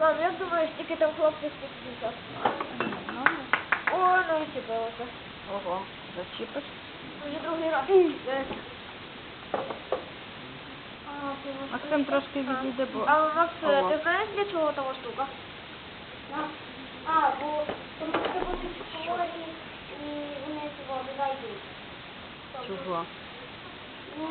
Мам, як думаєш, тільки там хлопці спуститься? О, ну і чіпилося. Ого, зачіпиш? Вже другий раз. Е. А, це ось Максим тут. трошки відійде, бо... А, Макс, Ого. ти знаєш, для чого та штука? А, бо тому що будуть хворі і вони цього додайдуть. Чого? Ну,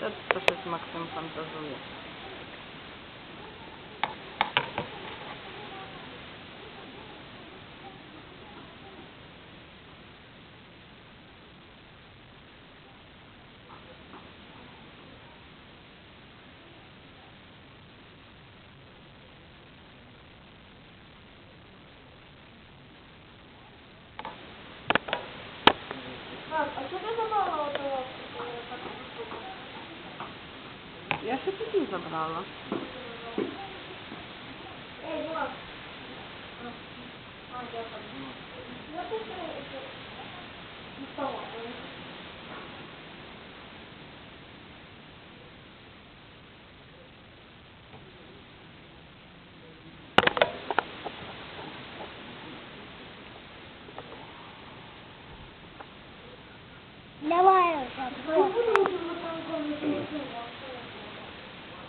Та то щось Максим фантазує. Так, а що ти забрала отого? Я ще тоді забрала. Ей, Влад.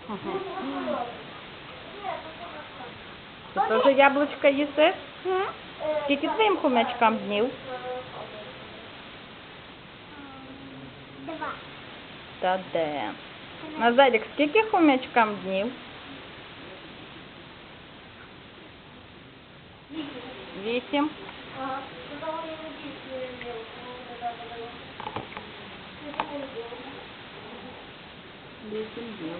А, дякую. Ну, ти що, це... Вставай. Давай. Ага. Ти теж яблучка їсиш? Скільки твоїм хомячкам днів? Два. Та де? Назарік, скільки хомячкам днів? Вісім. Ага. Ну, давай я не чистую, я делаю. Ну, да, да, да. Ну, давай я делаю. Вісім днів.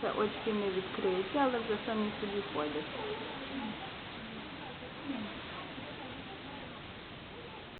Це очки не відкриються, але вже самі собі ходять.